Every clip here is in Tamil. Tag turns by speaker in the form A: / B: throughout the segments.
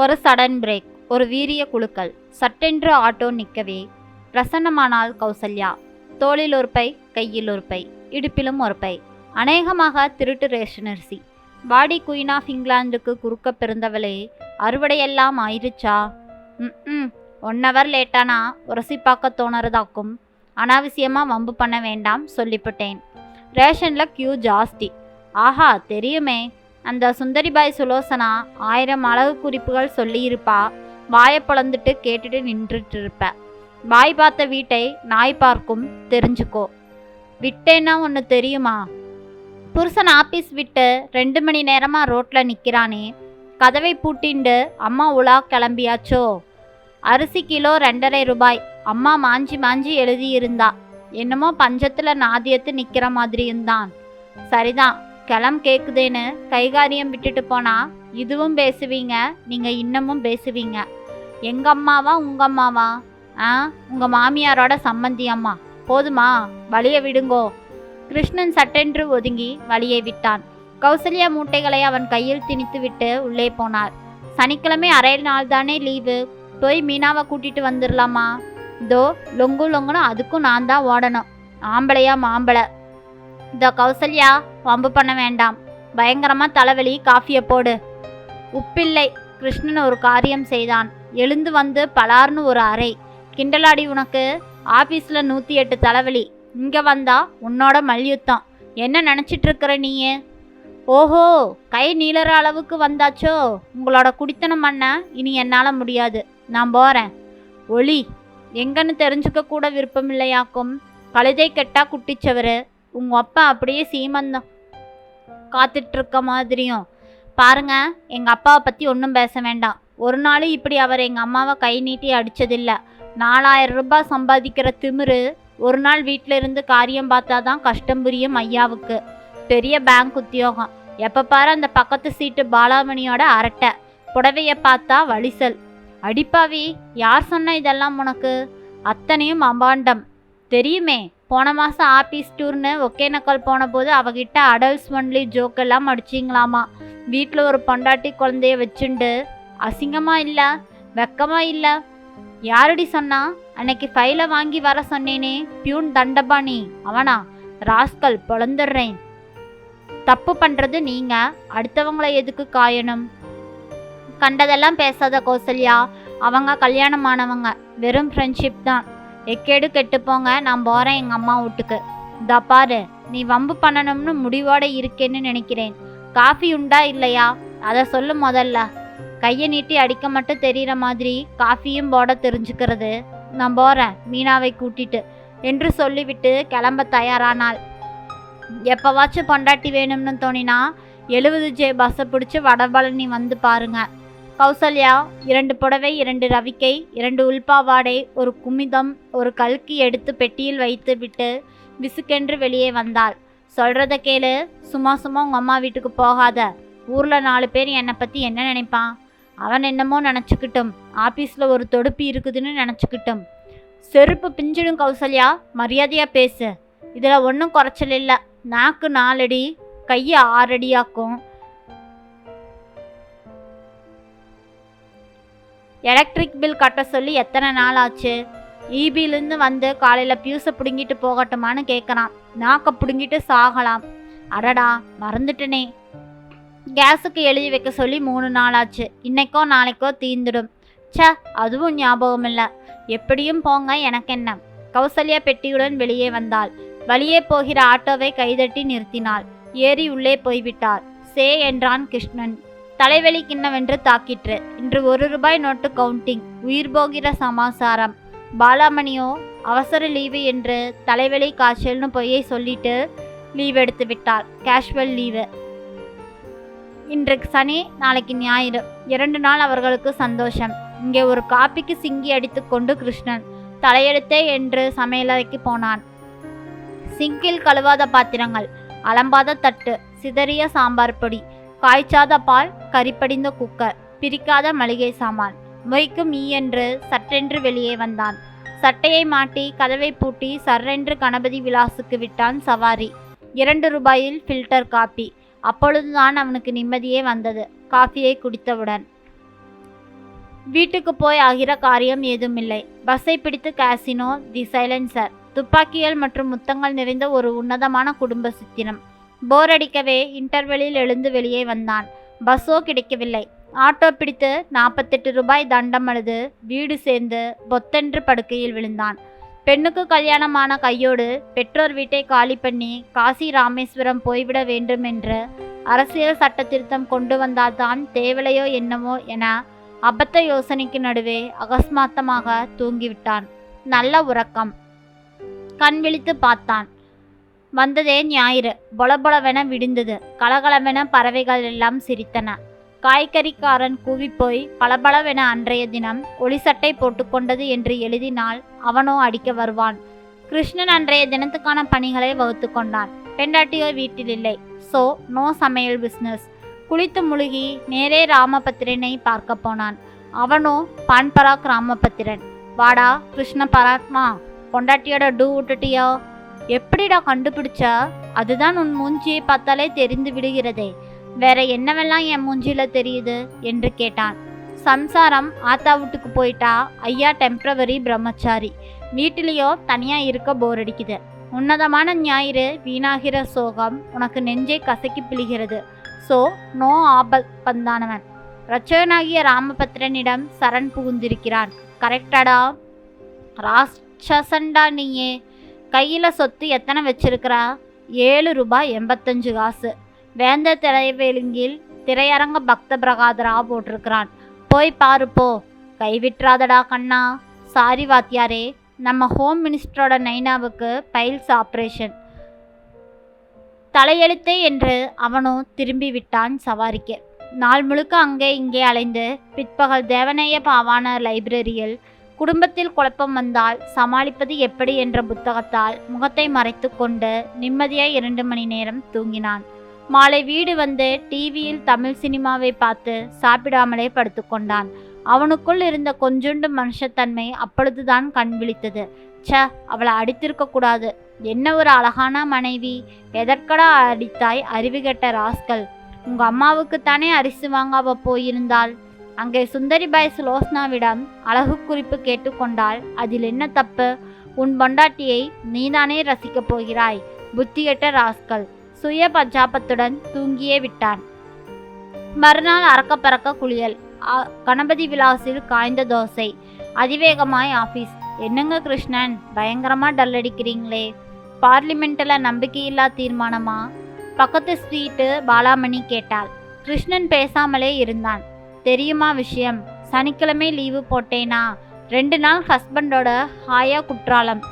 A: ஒரு சடன் பிரேக் ஒரு வீரிய குழுக்கள். சட்டென்று ஆட்டோ நிற்கவே பிரசன்னமானாள் கௌசல்யா தோளில் ஒரு பை கையில் ஒரு பை இடுப்பிலும் ஒரு பை. அநேகமாக திருட்டு ரேஷனரிசி. பாடி குயின் ஆஃப் இங்கிலாந்துக்கு குறுக்க பிறந்தவளே அறுவடையெல்லாம் ஆயிருச்சா? ம் ஒன் ஹவர் லேட்டானா உரசி பார்க்க தோணுறதாக்கும். அனாவசியமாக வம்பு பண்ண வேண்டாம் சொல்லிவிட்டேன் ரேஷனில் க்யூ ஜாஸ்தி. ஆஹா தெரியுமே அந்த சுந்தரிபாய் சுலோசனா ஆயிரம் அழகு குறிப்புகள் சொல்லியிருப்பா. வாயை பிளந்துட்டு கேட்டுட்டு நின்றுட்டு இருப்ப வாய் பார்த்த வீட்டை நாய் பார்க்கும் தெரிஞ்சுக்கோ. விட்டேன்னா ஒன்று தெரியுமா? புருஷன் ஆபீஸ் விட்டு ரெண்டு மணி நேரமாக ரோட்டில் நிற்கிறானே கதவை பூட்டிண்டு அம்மா உலா கிளம்பியாச்சோ? அரிசி கிலோ ரெண்டரை ரூபாய். அம்மா மாஞ்சி மாஞ்சி எழுதியிருந்தா. என்னமோ பஞ்சத்தில் நாதியத்து நிற்கிற மாதிரியும் தான் சரிதான். கிளம் கேக்குதேன்னு கைகாரியம் விட்டுட்டு போனா இதுவும் பேசுவீங்க நீங்கள் இன்னமும் பேசுவீங்க. எங்க அம்மாவா உங்க அம்மாவா? ஆ உங்க மாமியாரோட சம்மந்தி அம்மா. போதுமா? வழியை விடுங்கோ. கிருஷ்ணன் சட்டென்று ஒதுங்கி வழியை விட்டான். கௌசல்யா மூட்டைகளை அவன் கையில் திணித்து விட்டு உள்ளே போனார் சனிக்கிழமை அரை நாள் தானே லீவு. போய் மீனாவை கூட்டிட்டு வந்துடலாமா இதோ லொங்கு லொங்குன்னு அதுக்கும் நான் தான் ஓடணும். ஆம்பளையா மாம்பளை இதோ கௌசல்யா வம்பு பண்ண வேண்டாம். பயங்கரமாக தலைவலி காஃபியை போடு. உப்பில்லை. கிருஷ்ணன் ஒரு காரியம் செய்தான். எழுந்து வந்து பலார்னு ஒரு அறை. கிண்டலாடி உனக்கு. ஆஃபீஸில் நூற்றி எட்டு தலைவலி. இங்கே வந்தா உன்னோட மல்யுத்தம். என்ன நினச்சிட்டுருக்குற நீயே? ஓஹோ கை நீளற அளவுக்கு வந்தாச்சோ? உங்களோட குடித்தனம் பண்ண இனி என்னால் முடியாது. நான் போகிறேன் ஒளி. எங்கன்னு தெரிஞ்சுக்க கூட விருப்பம் இல்லையாக்கும் கழுதை கெட்டா குட்டிச்சவர். உங்கள் அப்பா அப்படியே சீமந்தம். காத்துட்ருக்க மாதிரியும். பாருங்க எங்கள் அப்பாவை பற்றி ஒன்றும் பேச வேண்டாம். ஒரு நாள் இப்படி அவர் எங்கள் அம்மாவை கை நீட்டி அடித்ததில்லை நாலாயிரம் ரூபாய் சம்பாதிக்கிற திமிரு ஒரு நாள் வீட்டில் இருந்து காரியம் பார்த்தா தான் கஷ்டம் புரியும் ஐயாவுக்கு. பெரிய பேங்க் உத்தியோகம். எப்போ பாரு அந்த பக்கத்து சீட்டு பாலாமணியோட அரட்டை. புடவையை பார்த்தா வலிசல். அடிப்பாவி யார் சொன்ன இதெல்லாம் உனக்கு? அத்தனையும் அபாண்டம் தெரியுமே போன மாதம் ஆபீஸ் டூர்னு ஒகேனக்கல் போன போது அவகிட்ட அடல்ஸ் ஒன்லி ஜோக் எல்லாம் அடிச்சிங்களாமா. வீட்டில் ஒரு பொண்டாட்டி குழந்தைய வச்சுண்டு அசிங்கமாக இல்லை வெக்கமாக இல்லை. யாரடி சொன்னா? அன்னைக்கு ஃபைலை வாங்கி வர சொன்னேனே பியூன் தண்டபாணி. அவனா ராஸ்கல் பொழந்துடுறேன். தப்பு பண்ணுறது நீங்கள் அடுத்தவங்களை எதுக்கு காயணும்? கண்டதெல்லாம் பேசாத கௌசல்யா. அவங்க கல்யாணமானவங்க வெறும் ஃப்ரெண்ட்ஷிப் தான். எக்கேடு கெட்டுப்போங்க நான் போகிறேன் எங்கள் அம்மா வீட்டுக்கு. இதா பாரு நீ வம்பு பண்ணணும்னு முடிவோட இருக்கேன்னு நினைக்கிறேன். காஃபி உண்டா இல்லையா? அதை சொல்லு முதல்ல. கையை நீட்டி அடிக்க மட்டும் தெரிகிற மாதிரி காஃபியும் போட தெரிஞ்சுக்கிறது. நான் போகிறேன் மீனாவை கூட்டிட்டு என்று சொல்லிவிட்டு கிளம்ப தயாரானாள். எப்போவாச்சும் பொண்டாட்டி வேணும்னு தோணினா எழுபது ஜே பஸ்ஸை பிடிச்சி வடபழனி வந்து பாருங்கள் கௌசல்யா இரண்டு புடவை இரண்டு ரவிக்கை இரண்டு உள்பாவாடை ஒரு குமிதம் ஒரு கல்கி எடுத்து பெட்டியில் வைத்து விட்டு விசுக்கென்று வெளியே வந்தாள். சொல்கிறத கேளு சும்மா சும்மா உங்கள் அம்மா வீட்டுக்கு போகாத. ஊரில் நாலு பேர் என்னை பற்றி என்ன நினைப்பான்? அவன் என்னமோ நினச்சிக்கிட்டும். ஆஃபீஸில் ஒரு தொடுப்பு இருக்குதுன்னு நினச்சிக்கிட்டும். செருப்பு பிஞ்சிடும் கௌசல்யா மரியாதையாக பேசு. இதில் ஒன்றும் குறைச்சல் இல்லை. நாக்கு நாலடி கையை ஆறடியாக்கும். எலக்ட்ரிக் பில் கட்ட சொல்லி எத்தனை நாள் ஆச்சு? ஈபிலேருந்து வந்து காலையில் பியூஸை பிடுங்கிட்டு போகட்டுமான்னு கேட்குறான் நாக்கை பிடுங்கிட்டு சாகலாம். அடடா மறந்துட்டனே. கேஸுக்கு எழுதி வைக்க சொல்லி மூணு நாள் ஆச்சு. இன்னைக்கோ நாளைக்கோ தீந்துடும். ச்சே அதுவும் ஞாபகம் இல்லை. எப்படியும் போங்க எனக்கு என்ன? கௌசல்யா பெட்டியுடன் வெளியே வந்தாள். வழியே போகிற ஆட்டோவை கைதட்டி நிறுத்தினாள். ஏறி உள்ளே போய்விட்டார் சே என்றான் கிருஷ்ணன். தலைவலி கிண்ணவென்று தாக்கிற்று. இன்று ஒரு ரூபாய் நோட்டு கவுண்டிங் உயிர் போகிற சமாசாரம். பாலாமணியோ அவசர லீவு என்று தலைவலி காய்ச்சல்னு பொய்யை சொல்லிட்டு லீவ் எடுத்து விட்டாள். Casual leave. இன்று சனி நாளைக்கு ஞாயிறு. இரண்டு நாள் அவர்களுக்கு சந்தோஷம். இங்கே ஒரு காப்பிக்கு சிங்கி அடித்துக்கொண்டு கிருஷ்ணன் தலையெடுத்தே என்று சமையலறைக்கு போனான். சிங்கில் கழுவாத பாத்திரங்கள் அலம்பாத தட்டு சிதறிய சாம்பார் பொடி காய்ச்சாத பால் கரிப்படிந்த குக்கர் பிரிக்காத மளிகை சாமான். மொய்க்கும் ஈ என்று சட்டென்று வெளியே வந்தான். சட்டையை மாட்டி கதவை பூட்டி சர்ரென்று கணபதி விலாசுக்கு விட்டான் சவாரி. இரண்டு ரூபாயில் ஃபில்டர் காப்பி அப்பொழுதுதான் அவனுக்கு நிம்மதியே வந்தது. காஃபியை குடித்தவுடன். வீட்டுக்கு போய் ஆகிற காரியம் ஏதுமில்லை. பஸ்ஸை பிடித்து காசினோ தி சைலன்சர் துப்பாக்கிகள் மற்றும் முத்தங்கள் நிறைந்த ஒரு உன்னதமான குடும்ப சித்திரம். போர் அடிக்கவே இன்டர்வெலில் எழுந்து வெளியே வந்தான். பஸ்ஸோ கிடைக்கவில்லை. ஆட்டோ பிடித்து நாற்பத்தெட்டு ரூபாய் தண்டம் அழுது வீடு சேர்ந்து பொத்தென்று படுக்கையில் விழுந்தான். பெண்ணுக்கு கல்யாணமான கையோடு பெற்றோர் வீட்டை காலி பண்ணி காசி ராமேஸ்வரம் போய்விட வேண்டும் என்று அரசியல் சட்ட திருத்தம் கொண்டு வந்தால்தான் தேவலையோ என்னமோ என அபத்த யோசனைக்கு நடுவே அகஸ்மாத்தமாக தூங்கிவிட்டான். நல்ல உறக்கம். கண் விழித்து பார்த்தான். வந்ததே ஞாயிறு. பொலபொலவென விடிந்தது. கலகலவென பறவைகள் எல்லாம் சிரித்தன. காய்கறிக்காரன் கூவிப்போய் பளபளவென அன்றைய தினம் ஒளிசட்டை போட்டுக்கொண்டது என்று எழுதினால் அவனோ அடிக்க வருவான். கிருஷ்ணன் அன்றைய தினத்துக்கான பணிகளை வகுத்து கொண்டான். பெண்டாட்டியோ வீட்டில் இல்லை சோ நோ சமையல் பிஸ்னஸ் குளித்து முழுகி நேரே ராமபத்திரனை பார்க்க போனான். அவனோ பான்பராக் ராமபத்திரன் வாடா கிருஷ்ண பராத்மா பொண்டாட்டியோட டூ விட்டுட்டியோ? எப்படிடா கண்டுபிடிச்சா? அதுதான் உன் மூஞ்சியை பார்த்தாலே தெரிந்து விடுகிறதே. வேற என்னவெல்லாம் என் மூஞ்சியில் தெரியுது? என்று கேட்டான். சம்சாரம் ஆத்தா வீட்டுக்கு போயிட்டா. ஐயா டெம்ப்ரவரி பிரம்மச்சாரி. வீட்டிலேயோ தனியாக இருக்க போர் அடிக்குது. உன்னதமான ஞாயிறு வீணாகிற சோகம் உனக்கு நெஞ்சை கசக்கி பிழிகிறது. ஸோ நோ ஆபத் பந்தானவன். ரச்சகனாகிய ராமபத்ரனிடம் சரண் புகுந்திருக்கிறான். கரெக்டாடா? ராட்சசண்டா நீயே. கையில் சொத்து எத்தனை வச்சிருக்கிறா? ஏழு ரூபாய் எண்பத்தஞ்சு காசு. வேந்த திரைவேலுங்கில் திரையரங்க பக்த பிரகாதரா போட்டிருக்கிறான். போய் பாருப்போ கைவிட்றாதடா கண்ணா. சாரி வாத்தியாரே. நம்ம ஹோம் மினிஸ்டரோட நைனாவுக்கு பைல்ஸ் ஆப்ரேஷன். தலையெழுத்தே என்று அவனும் திரும்பி விட்டான் சவாரிக்கு. நாள் முழுக்க அங்கே இங்கே அலைந்து பிற்பகல் தேவநேய பாவான லைப்ரரியில் குடும்பத்தில் குழப்பம் வந்தால் சமாளிப்பது எப்படி என்ற புத்தகத்தால் முகத்தை மறைத்து கொண்டு நிம்மதியாய் இரண்டு மணி நேரம் தூங்கினான். மாலை வீடு வந்து டிவியில் தமிழ் சினிமாவை பார்த்து சாப்பிடாமலே படுத்துக்கொண்டான் அவனுக்குள் இருந்த கொஞ்சுண்டு மனுஷத்தன்மை அப்பொழுதுதான் கண் விழித்தது. ச்ச அவளை அடித்திருக்க கூடாது. என்ன ஒரு அழகான மனைவி. எதற்கடா அடித்தாய் அறிவுகெட்ட ராஸ்கல். உங்க அம்மாவுக்குத்தானே அரிசி வாங்காவ போயிருந்தாள். அங்கே சுந்தரிபாய் சுலோசனாவிடம் அழகு குறிப்பு கேட்டுக்கொண்டால் அதில் என்ன தப்பு? உன் பொண்டாட்டியை நீதானே ரசிக்கப் போகிறாய் புத்திகெட்ட ராஸ்கல் சுய பஞ்சாபத்துடன் தூங்கியே விட்டான். மறுநாள் அறக்க பறக்க குளியல். ஆ- கணபதி விலாசில் காய்ந்த தோசை. அதிவேகமாய் ஆபீஸ் என்னங்க கிருஷ்ணன்? பயங்கரமா டல் அடிக்கிறீங்களே. பார்லிமெண்ட்டில் நம்பிக்கையில்லா தீர்மானமா? பக்கத்து ஸ்ட்ரீட்டு பாலாமணி கேட்டாள். கிருஷ்ணன் பேசாமலே இருந்தான். தெரியுமா விஷயம்? சனிக்கிழமை லீவு போட்டேனா? ரெண்டு நாள் ஹஸ்பண்டோட ஹாயா குற்றாலம்.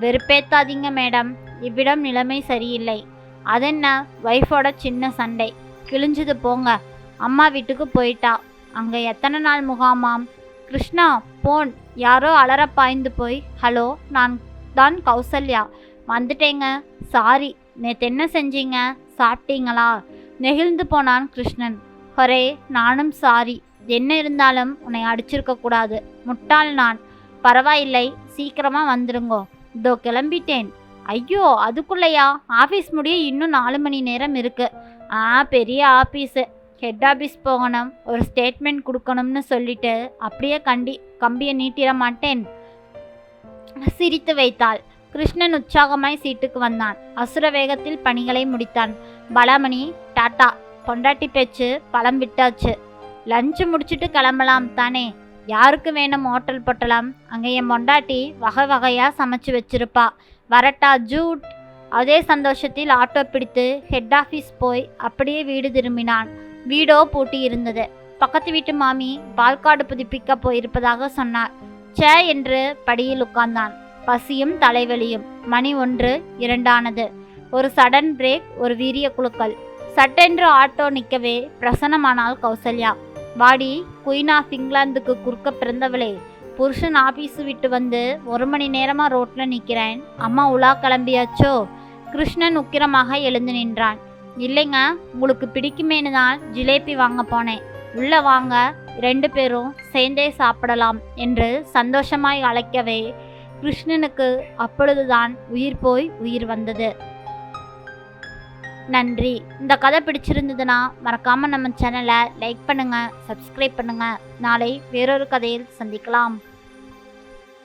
A: வெறுப்பேத்தாதீங்க மேடம். இவ்விடம் நிலைமை சரியில்லை. அதென்ன? ஒய்ஃபோட சின்ன சண்டை. கிழிஞ்சது போங்க. அம்மா வீட்டுக்கு போயிட்டா. அங்கே எத்தனை நாள் முகாமாம்? கிருஷ்ணா போன். யாரோ அலற பாய்ந்து போய் ஹலோ நான் தான் கௌசல்யா. வந்துட்டேங்க. சாரி. நேற்று என்ன செஞ்சீங்க? சாப்பிட்டீங்களா? நெகிழ்ந்து போனான் கிருஷ்ணன். ஹொரே நானும் சாரி. என்ன இருந்தாலும் உன்னை அடிச்சிருக்க கூடாது. முட்டாள் நான். பரவாயில்லை சீக்கிரமா வந்துருங்கோ. இதோ கிளம்பிட்டேன். ஐயோ அதுக்குள்ளையா? ஆஃபீஸ் முடிய இன்னும் நாலு மணி நேரம் இருக்கு. ஆ பெரிய ஆஃபீஸு ஹெட் ஆஃபீஸ் போகணும். ஒரு ஸ்டேட்மெண்ட் கொடுக்கணும்னு சொல்லிட்டு அப்படியே கண்டி கம்பியை நீட்டிட மாட்டேன். சிரித்து வைத்தாள். கிருஷ்ணன் உற்சாகமாய் சீட்டுக்கு வந்தான். அசுர வேகத்தில் பணிகளை முடித்தான். பலாமணி டாட்டா. பொண்டாட்டி பேச்சு பழம் விட்டாச்சு. லஞ்சு முடிச்சுட்டு கிளம்பலாம் தானே. யாருக்கு வேணும் ஹோட்டல் பொட்டலாம்? அங்கே என் பொண்டாட்டி வகை வகையாக சமைச்சு வச்சிருப்பா. வரட்டா ஜூட். அதே சந்தோஷத்தில் ஆட்டோ பிடித்து ஹெட் ஆஃபீஸ் போய் அப்படியே வீடு திரும்பினான். வீடோ பூட்டி இருந்தது. பக்கத்து வீட்டு மாமி பால்கார்டு புதுப்பிக்க போயிருப்பதாக சொன்னார். ச்சே என்று படியில் உட்கார்ந்தான். பசியும் தலைவலியும். மணி ஒன்று இரண்டானது. ஒரு சடன் பிரேக் ஒரு வீரிய குழுக்கள் சட்டென்று ஆட்டோ நிற்கவே பிரசன்னமானாள் கௌசல்யா. வாடி குயின் ஆஃப் இங்கிலாந்துக்கு குறுக்க பிறந்தவளே. புருஷன் ஆபீஸ் விட்டு வந்து ஒரு மணி நேரமாக ரோட்டில் நிற்கிறேன் அம்மா உலா கிளம்பியாச்சோ? கிருஷ்ணன் உக்கிரமாக எழுந்து நின்றான். இல்லைங்க உங்களுக்கு பிடிக்குமேனு தான் ஜிலேபி வாங்க போனேன். உள்ளே வாங்க ரெண்டு பேரும் சேர்ந்தே சாப்பிடலாம் என்று சந்தோஷமாய் அழைக்கவே கிருஷ்ணனுக்கு அப்பொழுதுதான் உயிர் போய் உயிர் வந்தது. நன்றி. இந்த கதை பிடிச்சிருந்ததுன்னா மறக்காமல் நம்ம சேனலை லைக் பண்ணுங்கள் சப்ஸ்கிரைப் பண்ணுங்கள் நாளை வேறொரு கதையில் சந்திக்கலாம்.